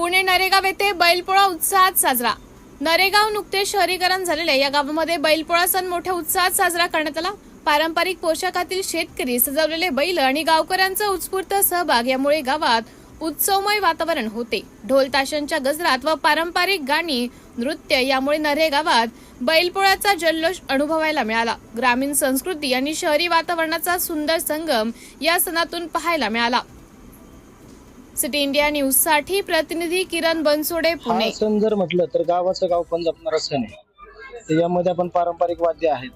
पुणे नरेगाव येथे बैलपोळा उत्साहात साजरा. नरेगाव नुकते शहरीकरण झालेले या गावामध्ये बैलपोळा सण मोठ्या उत्साहात साजरा करण्यात आला. पारंपरिक पोशाखातील शेतकरी सजवलेले बैल आणि गावकऱ्यांचा उत्स्फूर्त सहभाग यामुळे गावात उत्सवमय वातावरण होते. ढोल ताशांच्या गजरात व पारंपरिक गाणी नृत्य यामुळे नरे गावात बैलपोळ्याचा जल्लोष अनुभवायला मिळाला. ग्रामीण संस्कृती आणि शहरी वातावरणाचा सुंदर संगम या सणातून पाहायला मिळाला. सिटी इंडिया न्यूजसाठी प्रतिनिधी किरण बनसोडे पुणे. सण जर म्हटलं तर गावाचं गाव पण जपणारा सण आहे. त्याच्यामध्ये आपण पारंपरिक वाद्य आहेत.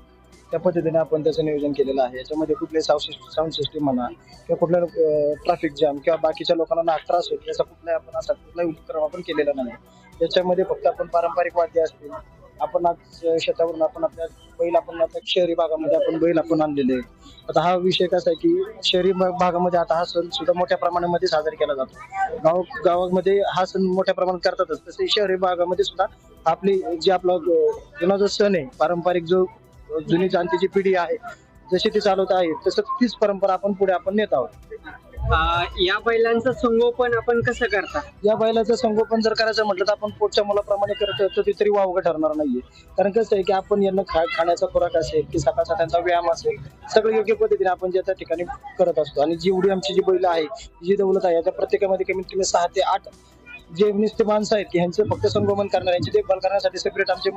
त्या पद्धतीने आपण त्याचं नियोजन केलेलं आहे. याच्यामध्ये कुठले साऊंड सिस्टीम म्हणा किंवा कुठल्या ट्रॅफिक जाम किंवा बाकीच्या लोकांना नाक त्रास होतो याचा कुठलाही आपण असा कुठलाही उपक्रम आपण केलेला नाही. याच्यामध्ये फक्त आपण पारंपरिक वाद्य असतील आपण आज शेतावरून आपण आपल्या बैल आपण आता शहरी भागामध्ये आपण बैल आपण आणलेले आता हा विषय कसा आहे की शहरी भागामध्ये आता हा सण सुद्धा मोठ्या प्रमाणामध्ये साजरा केला जातो. गाव गावामध्ये हा सण मोठ्या प्रमाणात करतातच. तसे शहरी भागामध्ये सुद्धा आपली जी आपला जुना जो सण आहे पारंपरिक जो जुनी जाणतीची पिढी आहे जशी ती चालवत आहे तसंच तीच परंपरा आपण पुढे आपण नेत आहोत. या बैलांचं संगोपन आपण कसं करता? या बैलाचं संगोपन जर करायचं म्हटलं तर आपण पोटच्या मुलाप्रमाणे करत तर ते तरी वावगं ठरणार नाहीये. कारण कसं आहे की आपण यांना खा खाण्याचा खुराक असेल की सकाळचा त्यांचा व्यायाम असेल सगळं योग्य पद्धतीने आपण जे त्या ठिकाणी करत असतो. आणि जेवढी आमची जी बैल आहे जी दौलत आहे त्या प्रत्येकामध्ये कमीत कमी सहा ते आठ जे नुसते माणसं आहेत की ह्यांचं फक्त संगोपन करणार यांची देखभाल करण्यासाठी सेपरेट आमचे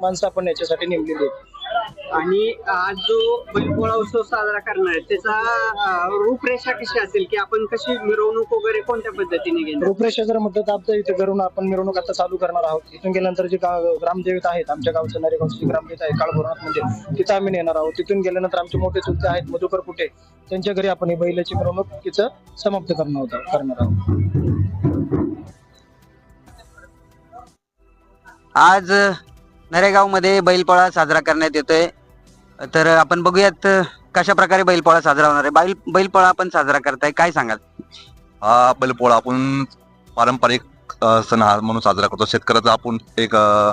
माणसं आपण याच्यासाठी नेमलेली आहेत. आणि आज जो बैलपोळा उत्सव साजरा करणार आहे त्याचा रूपरेषा कशी असेल की आपण कशी मिरवणूक वगैरे कोणत्या पद्धतीने घेणार? रूपरेषा जर म्हटलं तर आमच्या इथे घरून आपण मिरवणूक आता चालू करणार आहोत. इथून गेल्यानंतर जे गा- ग्रामदेवत आहेत आमच्या गावचं नरेगावचं ग्रामदेवत आहे काळभोरनाथ म्हणजे तिथं आम्ही नेणार आहोत. तिथून गेल्यानंतर आमचे मोठे चुलते आहेत मधुकर कुठे त्यांच्या घरी आपण ही बैलाची मिरवणूक तिचं समाप्त करणार आहोत करणार आहोत. आज नरेगावमध्ये बैलपोळा साजरा करण्यात येतोय. तर आपण बघूयात कशा प्रकारे बैलपोळा साजरा होणार आहे. बैल बैलपोळा आपण साजरा करताय काय सांगाल? हा बैलपोळा आपण पारंपरिक अ, सण हा म्हणून साजरा करतो. शेतकऱ्याचा आपण एक अ,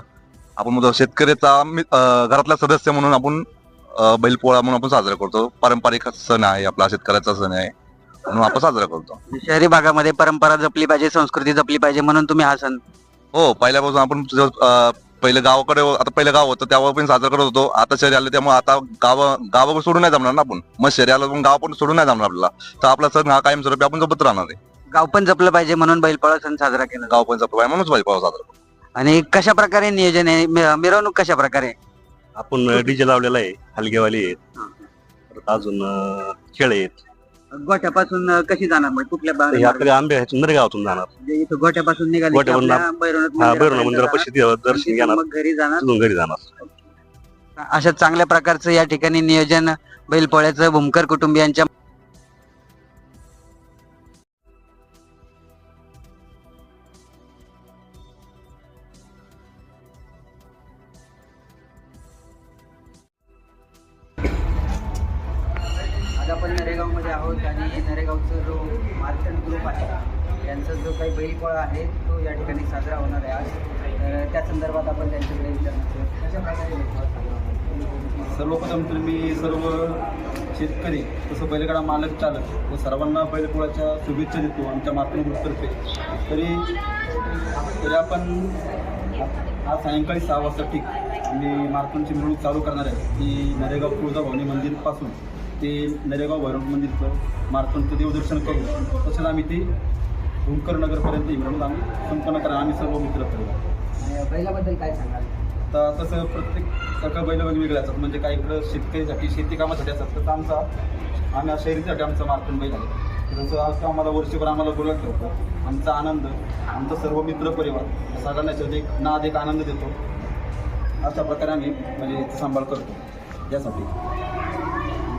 आपण म्हणतो शेतकऱ्याचा मी- अ, घरातला सदस्य म्हणून आपण अ, बैलपोळा म्हणून आपण साजरा करतो. पारंपरिक सण आहे आपला शेतकऱ्याचा सण आहे म्हणून आपण साजरा करतो. शहरी भागामध्ये परंपरा जपली पाहिजे संस्कृती जपली पाहिजे म्हणून तुम्ही हा सण हो पहिल्यापासून आपण जो, अ, पहिलं गावाकडे आता पहिलं गाव होतं त्यावर पण साजरा करत होतो. आता शहरी आलं त्यामुळे आता गाव गाव सोडून नाही जमणार ना आपण. मग शहरी आलं पण गाव पण सोडून नाही जमणार आपल्याला. तर आपला सण हा कायमस्वरूपी आपण जपत राहणार आहे. गाव पण जपलं पाहिजे म्हणून बैलपोळा सण साजरा केला. गाव पण जपलं पाहिजे म्हणूनच बैलपोळा साजरा करतो आणि कशा प्रकारे नियोजन आहे? मिरवणूक कशा प्रकारे? आपण डीजे लावलेला आहे हलगेवाली आहेत. परत अजून अं, खेळ आहेत. गोठ्यापासून कशी जाणार मग? कुठल्या तर बा- आपल्या आंबे आहेत नरेगावातून जाणार. म्हणजे इथं गोठ्यापासून निघाली की गोठ्यावरून आपल्या भैरवनाथ हा मंदिरापर्यंत भैरवनाथ मंदिरापाशी जाणार. दर्शन तिथून घेणार. मग घरी जाणार? तिथून घरी जाणार. अशा चांगल्या प्रकारचं या ठिकाणी नियोजन बैलपोळ्याचं भूमकर कुटुंबियांच्या आज आपण नरेगावमध्ये आहोत आणि नरेगावचं जो मार्केट ग्रुप आहे यांचा जो काही बैलपोळा आहे तो या ठिकाणी साजरा होणार आहे आज. तर त्या संदर्भात आपण त्यांच्याकडे विचारणार सर्वप्रथम तर मी सर्व शेतकरी तसं बैलगाडा मालक चालक व सर्वांना बैलपोळाच्या शुभेच्छा देतो आमच्या मातृभूतर्फे तरी तरी आपण आज सायंकाळी सहा वाजता ठीक आम्ही मार्तनची मिरवणूक चालू करणार आहे. ती नरेगाव तुळजाभवानी मंदिरपासून ते नरेगाव भैरव मंदिरचं मार्तनचं देवदर्शन करू तसंच आम्ही ती भूमकर नगरपर्यंत मिरवणूक आम्ही संपन्न करणार आम्ही सर्व मित्र आणि बैलाबद्दल काय सांगाल? आता तसं प्रत्येक सगळं बैल वेगवेगळे असतात. म्हणजे काही इकडं शेतकरीसाठी शेती कामासाठी असतात. तसं आमचा आम्ही शहरीसाठी आमचा मार्कन बैल आहे. जसं आज आम्हाला वर्षभर आम्हाला बोलत ठेवतो आमचा आनंद आमचा सर्व मित्र परिवार सगळ्यांना शेवटी एक नाद एक आनंद देतो. अशा प्रकारे आम्ही म्हणजे सांभाळ करतो. यासाठी.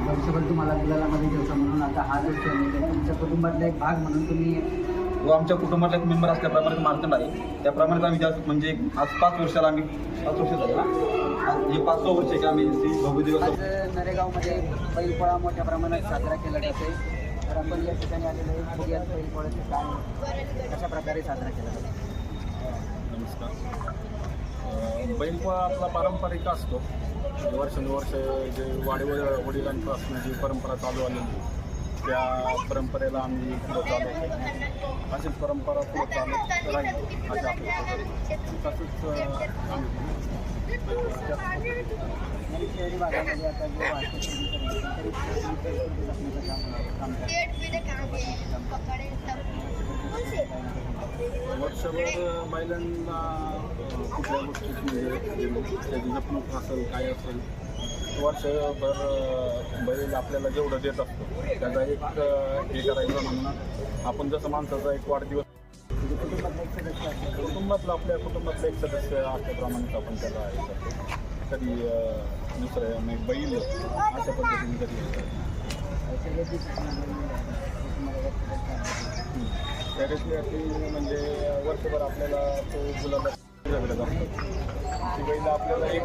वर्षभर तुम्हाला गुलालामध्ये दिवसा म्हणून आता हा जो सण आहे तुमच्या कुटुंबातला एक भाग म्हणून तुम्ही व आमच्या कुटुंबातला एक मेंबर असल्याप्रमाणे मार्कंड आहे त्याप्रमाणे आम्ही जास्त म्हणजे आज पाच वर्षाला आम्ही पाच वर्ष झाले ना? हे पाचवं वर्ष आहे की आम्ही श्री भगवदेव आज नरेगावमध्ये बैलपोळा मोठ्या प्रमाणात साजरा केला जातोय. तर आपण या ठिकाणी आलेलो आहे. बघूयात बैलपोळ्याचे काय कशा प्रकारे साजरा केला जातो नमस्कार. बैलपोळा आपला पारंपरिक असतो. वर्षानुवर्ष जे वाडी वडिलांपासून जी परंपरा चालू आलेली त्या परंपरेला आम्ही पुढं चालू अशीच परंपरा पुढं चालू राहील तसंच आम्ही शहरी भागामध्ये आता काम वर्षभर बैलांना कुठल्या गोष्टीची म्हणजे त्याची जपणूक असेल काय असेल वर्षभर बैल आपल्याला जेवढं देत असतो त्याचा एक हे करायचं म्हणून आपण जसं माणसाचा एक वाढदिवस म्हणजे कुटुंबातलं आपल्या कुटुंबातलं एक सदस्य असल्याप्रमाणेच आपण त्याला हे करतो. कधी दुसरं म्हणजे बैल अशा पद्धतीने कधी हे म्हणजे वर्षभर आपल्याला तो गुलाल झगडत असतो. ती आपल्याला एक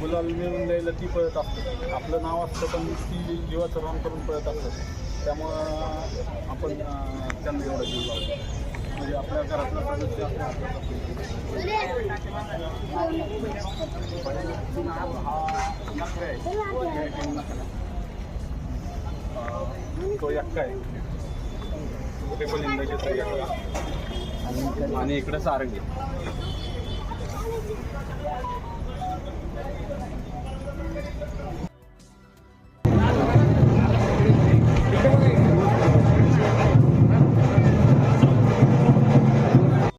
गुलाल मिळून द्यायला ती पळत असते. आपलं नाव असतं पण ती जीवाचं राम करून पळत असतं. त्यामुळं आपण त्यांना एवढा जीव लावतो. म्हणजे आपल्या घरातला सदस्य हा नखरे आहे तो यक्का आहे. ते पण इंदाचे सगळ्या आणि इकडं सारंगी.